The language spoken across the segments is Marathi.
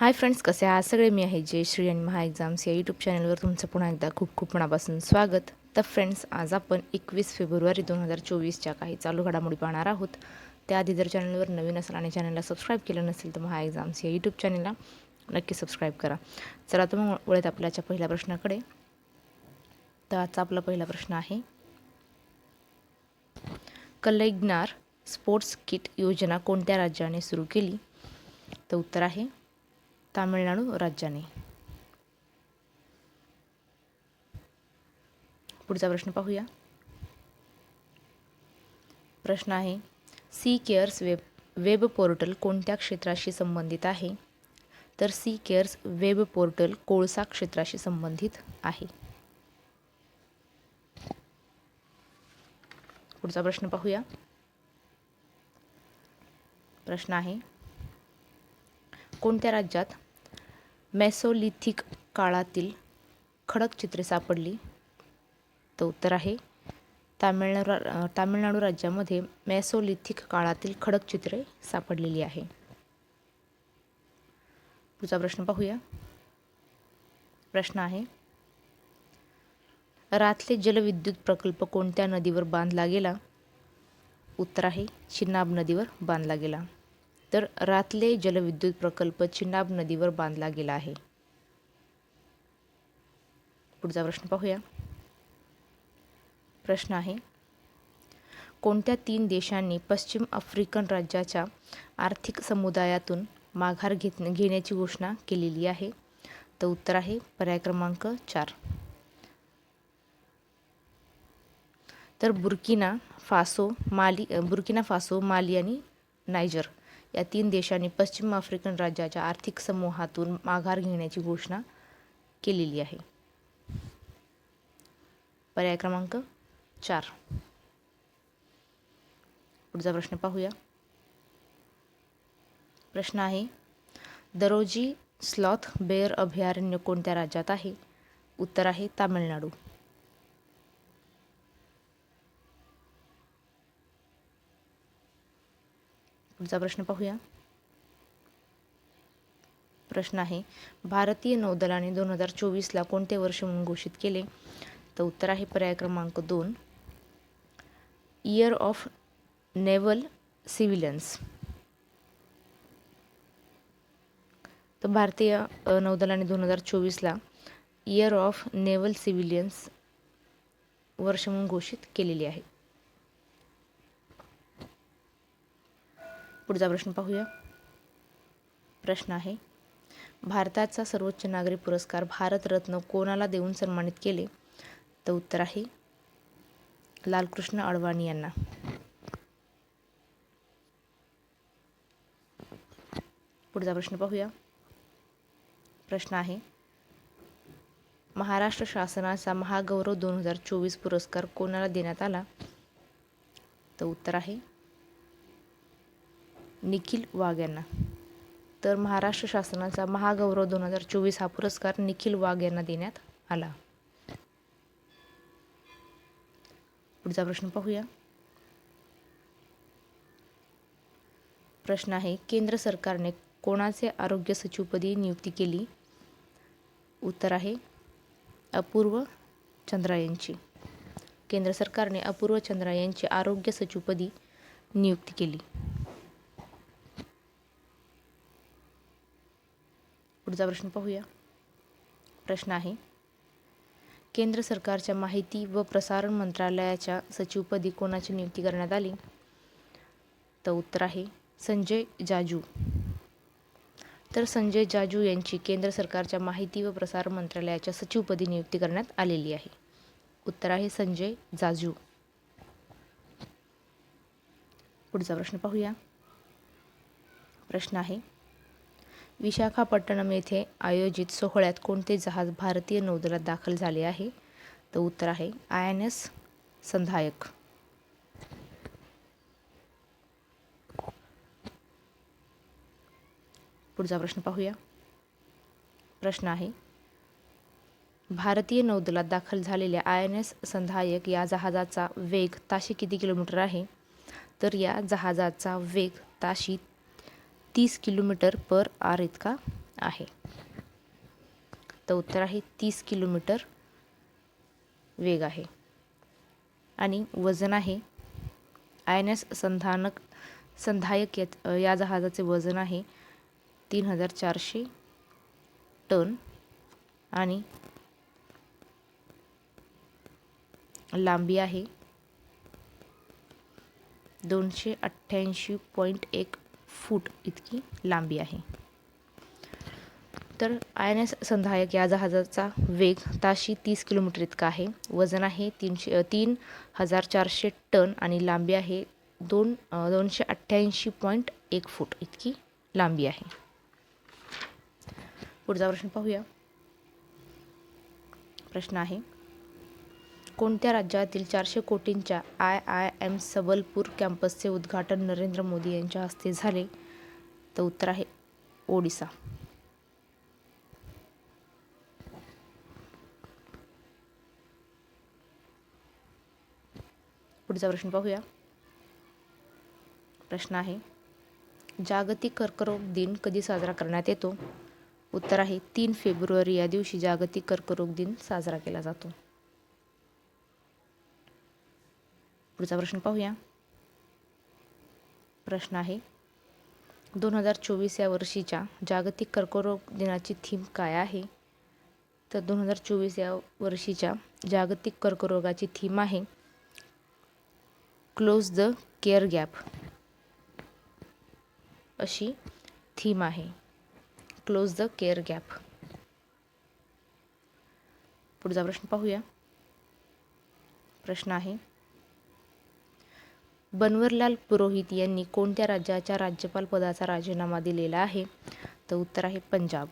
हाय फ्रेंड्स कसे आहात? सगळे मी आहे जयश्री आणि महा एक्झाम्स या यूट्यूब चॅनलवर तुमचं पुन्हा एकदा खूप खूप मनापासून स्वागत. तर फ्रेंड्स आज आपण एकवीस फेब्रुवारी दोन हजार चोवीसच्या काही चालू घडामोडी पाहणार आहोत. त्याआधी जर चॅनलवर नवीन असेल आणि चॅनलला सबस्क्राईब केलं नसेल तर महा एक्झाम्स या यूट्यूब चॅनलला नक्की सबस्क्राईब करा. चला तर मग वळत आपल्याच्या पहिल्या प्रश्नाकडे. तर आजचा आपला पहिला प्रश्न आहे कलैग्नार स्पोर्ट्स किट योजना कोणत्या राज्याने सुरू केली? तर उत्तर आहे तामिळनाडू राज्याने. पुढचा प्रश्न पाहूया. प्रश्न आहे C CARES web web portal कोणत्या क्षेत्राशी संबंधित आहे? तर सी केअर्स वेब पोर्टल कोळसा क्षेत्राशी संबंधित आहे. पुढचा प्रश्न पाहूया. प्रश्न आहे कोणत्या राज्यात मॅसोलिथिक काळातील खडक चित्रे सापडली? तर उत्तर आहे तामिळनाडू रा- तामिळनाडू राज्यामध्ये मॅसोलिथिक काळातील खडक चित्रे सापडलेली आहे. पुढचा प्रश्न पाहूया. प्रश्न आहे रातले जलविद्युत प्रकल्प कोणत्या नदीवर बांधला गेला? उत्तर आहे चिनाब नदीवर बांधला गेला. तर रातले जलविद्युत प्रकल्प चिनाब नदीवर बांधला गेला आहे. पुढचा प्रश्न पाहूया. प्रश्न आहे कोणत्या तीन देशांनी पश्चिम आफ्रिकन राज्याच्या आर्थिक समुदायातून माघार घेत घेण्याची घोषणा केलेली आहे? तर उत्तर आहे पर्याय क्रमांक चार. तर Burkina Faso Mali Burkina Faso Mali आणि नायजर. या तीन देशांनी पश्चिम आफ्रिकन राज्याच्या आर्थिक समूहातून माघार घेण्याची घोषणा केलेली आहे. पर्याय क्रमांक चार. पुढचा प्रश्न पाहूया. प्रश्न आहे दरोजी स्लॉथ बेअर अभयारण्य कोणत्या राज्यात आहे? उत्तर आहे तामिळनाडू. पुढचा प्रश्न पाहूया. प्रश्न आहे भारतीय नौदलाने दोन हजार चोवीसला कोणते वर्ष म्हणून घोषित केले? तर उत्तर आहे पर्याय क्रमांक दोन इयर ऑफ नेव्हल सिव्हिलियन्स तर भारतीय नौदलाने दोन हजार चोवीसला इयर ऑफ नेव्हल सिव्हिलियन्स वर्ष म्हणून घोषित केलेली आहे. पुढचा प्रश्न पाहूया. प्रश्न आहे भारताचा सर्वोच्च नागरी पुरस्कार भारतरत्न कोणाला देऊन सन्मानित केले? तर उत्तर आहे लालकृष्ण अडवाणी यांना. पुढचा प्रश्न पाहूया. प्रश्न आहे महाराष्ट्र शासनाचा महागौरव दोन हजार चोवीस पुरस्कार कोणाला देण्यात आला? तर उत्तर आहे निखिल वाघ यांना. तर महाराष्ट्र शासनाचा महागौरव दोन हजार चोवीस हा पुरस्कार निखिल वाघ यांना देण्यात आला. पुढचा प्रश्न पाहूया. प्रश्न आहे केंद्र सरकारने कोणाचे आरोग्य सचिवपदी नियुक्ती केली? उत्तर आहे अपूर्व चंद्रा यांची. केंद्र सरकारने अपूर्व चंद्रा यांची आरोग्य सचिवपदी नियुक्ती केली. पुढचा प्रश्न पाहूया. प्रश्न आहे केंद्र सरकारच्या माहिती व प्रसारण मंत्रालयाच्या सचिवपदी कोणाची नियुक्ती करण्यात आली? तर उत्तर आहे संजय जाजू. तर संजय जाजू यांची केंद्र सरकारच्या माहिती व प्रसारण मंत्रालयाच्या सचिवपदी नियुक्ती करण्यात आलेली आहे. उत्तर आहे संजय जाजू. पुढचा प्रश्न पाहूया. प्रश्न आहे विशाखापट्टणम येथे आयोजित सोहळ्यात कोणते जहाज भारतीय नौदलात दाखल झाले आहे? तर उत्तर आहे आय एन एस संधायक. पुढचा प्रश्न पाहूया. प्रश्न आहे भारतीय नौदलात दाखल झालेल्या आय एन एस संधायक या जहाजाचा वेग ताशी किती किलोमीटर आहे? तर या जहाजाचा वेग ताशी तीस किलोमीटर पर आर इतका आहे. तर उत्तर आहे तीस किलोमीटर वेग आहे. आणि वजन आहे आय एन एस संधानक संधायक या या जहाजाचे वजन आहे तीन हजार चारशे टन आणि लांबी आहे दोनशे अठ्ठ्याऐंशी पॉईंट एक फूट इतकी लांबी आहे. तर आय एन एस संधायक या जहाजाचा वेग ताशी तीस किलोमीटर इतका आहे. वजन आहे तीनशे तीन हजार चारशे टन आणि लांबी आहे दोन दोनशे अठ्ठ्याऐंशी पॉईंट एक फूट इतकी लांबी आहे. पुढचा प्रश्न पाहूया. प्रश्न आहे कोणत्या राज्यातील चारशे कोटींच्या आय आय एम सबलपूर कॅम्पसचे उद्घाटन नरेंद्र मोदी यांच्या हस्ते झाले? तर उत्तर आहे ओडिसा. पुढचा प्रश्न पाहूया. प्रश्न आहे जागतिक कर्करोग दिन कधी साजरा करण्यात येतो? उत्तर आहे तीन फेब्रुवारी या दिवशी जागतिक कर्करोग दिन साजरा केला जातो. पुढचा प्रश्न पाहूया. प्रश्न आहे दोन हजार चोवीस या वर्षीच्या जागतिक कर्करोग दिनाची थीम काय आहे? तर दोन हजार चोवीस या वर्षीच्या जागतिक कर्करोगाची थीम आहे क्लोज द केअर गॅप. अशी थीम आहे क्लोज द केअर गॅप. पुढचा प्रश्न पाहूया. प्रश्न आहे बनवरलाल पुरोहित यांनी कोणत्या राज्याच्या राज्यपाल पदाचा राजीनामा दिलेला आहे? तर उत्तर आहे पंजाब.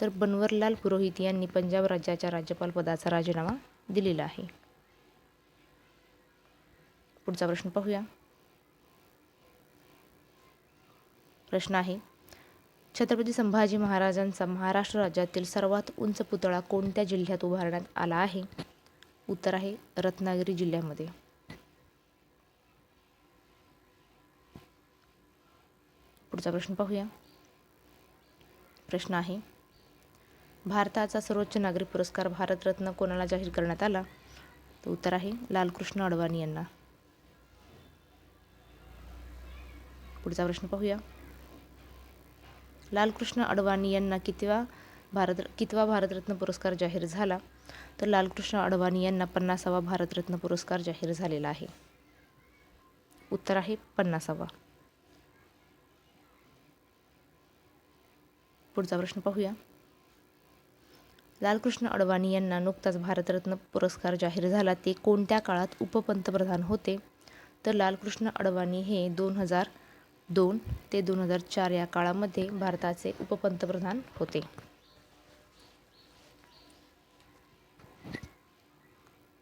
तर बनवरलाल पुरोहित यांनी पंजाब राज्याच्या राज्यपाल पदाचा राजीनामा दिलेला आहे. पुढचा प्रश्न पाहूया. प्रश्न आहे छत्रपती संभाजी महाराजांचा महाराष्ट्र राज्यातील सर्वात उंच पुतळा कोणत्या जिल्ह्यात उभारण्यात आला आहे? उत्तर आहे रत्नागिरी जिल्ह्यामध्ये. पुढचा प्रश्न पाहूया. प्रश्न आहे भारताचा सर्वोच्च नागरिक पुरस्कार भारतरत्न कोणाला जाहीर करण्यात आला? तर उत्तर आहे लालकृष्ण अडवाणी यांना. पुढचा प्रश्न पाहूया. लालकृष्ण अडवाणी यांना कितवा भारत कितवा भारतरत्न पुरस्कार जाहीर झाला? तर लालकृष्ण अडवाणी यांना पन्नासावा भारतरत्न पुरस्कार जाहीर झालेला आहे. उत्तर आहे पन्नासावा. पुढचा प्रश्न पाहूया. लालकृष्ण अडवाणी यांना नुकताच भारतरत्न पुरस्कार जाहीर झाला. ते कोणत्या काळात उपपंतप्रधान होते? तर लालकृष्ण अडवाणी हे दोन हजार दोन ते दोन हजार चार या काळामध्ये भारताचे उपपंतप्रधान होते.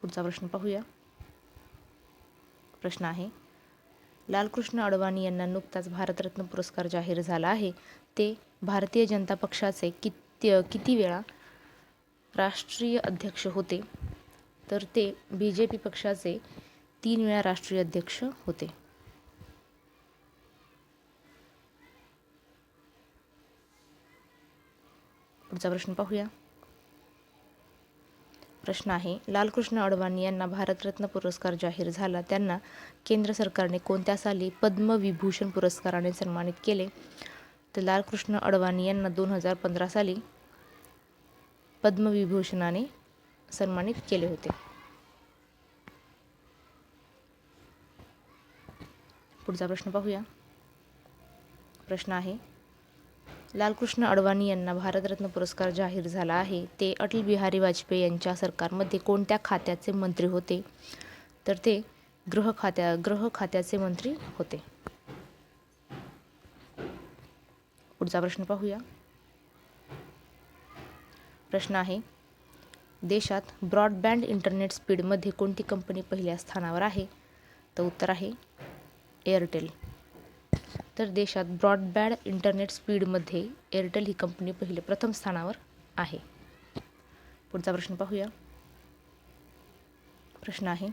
पुढचा प्रश्न पाहूया. प्रश्न आहे लालकृष्ण अडवाणी यांना नुकताच भारतरत्न पुरस्कार जाहीर झाला आहे. ते भारतीय जनता पक्षाचे किती किती वेळा राष्ट्रीय अध्यक्ष होते तर ते बी जे पी पक्षाचे तीन वेळा राष्ट्रीय अध्यक्ष होते. पुढचा प्रश्न पाहूया. प्रश्न आहे लालकृष्ण अडवाणी यांना भारतरत्न पुरस्कार जाहीर झाला. त्यांना केंद्र सरकारने कोणत्या साली पद्मविभूषण पुरस्काराने सन्मानित केले? तर लालकृष्ण अडवाणी यांना दोन हजार पंधरा साली पद्मविभूषणाने सन्मानित केले होते. पुढचा प्रश्न पाहूया. प्रश्न आहे लालकृष्ण अडवाणी यांना भारतरत्न पुरस्कार जाहीर झाला आहे. ते अटल बिहारी वाजपेयी यांच्या सरकारमध्ये कोणत्या खात्याचे मंत्री होते? तर ते गृह खात्या गृह खात्याचे मंत्री होते. पुढचा प्रश्न पाहूया. प्रश्न आहे देशात ब्रॉडबँड इंटरनेट स्पीडमध्ये कोणती कंपनी पहिल्या स्थानावर आहे? तर उत्तर आहे एअरटेल. तर देशात ब्रॉडबँड इंटरनेट स्पीडमध्ये एअरटेल ही कंपनी पहिले प्रथम स्थानावर आहे. पुढचा प्रश्न पाहूया. प्रश्न आहे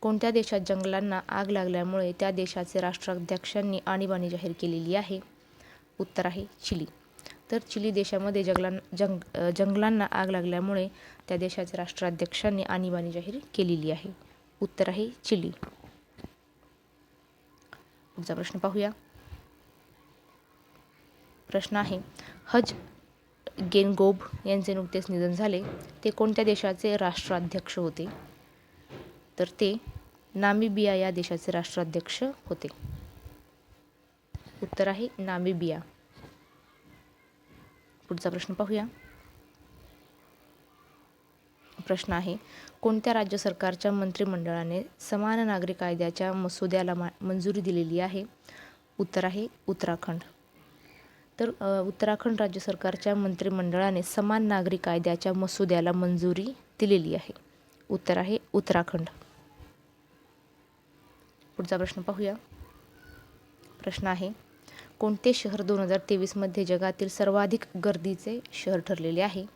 कोणत्या देशात जंगलांना आग लागल्यामुळे त्या देशाचे राष्ट्राध्यक्षांनी आणीबाणी जाहीर केलेली आहे? उत्तर आहे चिली. तर चिली देशामध्ये जंगलां जंग जंगलांना आग लागल्यामुळे त्या देशाचे राष्ट्राध्यक्षांनी आणीबाणी जाहीर केलेली आहे. उत्तर आहे चिली. पुढचा प्रश्न पाहूया. प्रश्न आहे हज गेनगोब यांचे नुकतेच निधन झाले. ते कोणत्या देशाचे राष्ट्राध्यक्ष होते? तर ते नामिबिया या देशाचे राष्ट्राध्यक्ष होते. उत्तर आहे नामिबिया. पुढचा प्रश्न पाहूया. प्रश्न आहे कोणत्या राज्य सरकारच्या मंत्रिमंडळाने समान नागरी कायद्याच्या मसुद्याला मा मंजुरी दिलेली आहे? उत्तर आहे उत्तराखंड. तर उत्तराखंड राज्य सरकारच्या मंत्रिमंडळाने समान नागरी कायद्याच्या मसुद्याला मंजुरी दिलेली आहे. उत्तर आहे उत्तराखंड. पुढचा प्रश्न पाहूया. प्रश्न आहे कोणते शहर दोन हजार तेवीसमध्ये जगातील सर्वाधिक गर्दीचे शहर ठरलेले आहे?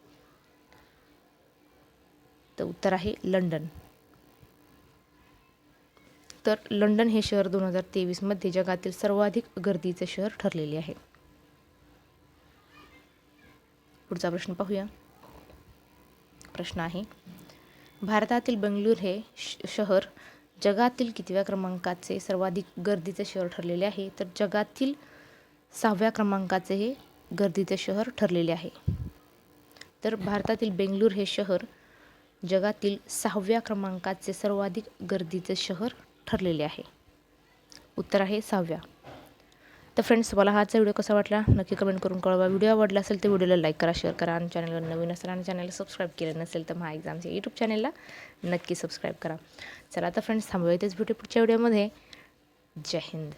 तर उत्तर आहे लंडन. तर लंडन हे शहर दोन हजार तेवीसमध्ये जगातील सर्वाधिक गर्दीचे शहर ठरलेले आहे. पुढचा प्रश्न पाहूया. प्रश्न आहे भारतातील बेंगळूर हे श- शहर जगातील कितव्या क्रमांकाचे सर्वाधिक गर्दीचे शहर ठरलेले आहे? तर जगातील सहाव्या क्रमांकाचे हे गर्दीचे शहर ठरलेले आहे. तर भारतातील बेंगलूर हे शहर जगातील सहाव्या क्रमांकाचे सर्वाधिक गर्दीचे शहर ठरलेले आहे. उत्तर आहे सहाव्या. तर फ्रेंड्स तुम्हाला हाचा व्हिडिओ कसा वाटला? नक्की कमेंट करून कळवा. व्हिडिओ आवडला असेल तर व्हिडिओला लाईक करा शेअर करा. आणि चॅनलवर नवीन असेल आणि चॅनलला सबस्क्राईब केलं नसेल तर महा एक्झामच्या यूट्यूब चॅनलला नक्की सबस्क्राईब करा. चला आता फ्रेंड्स थांबवा इथेच. भेटू पुढच्या व्हिडिओमध्ये जय हिंद.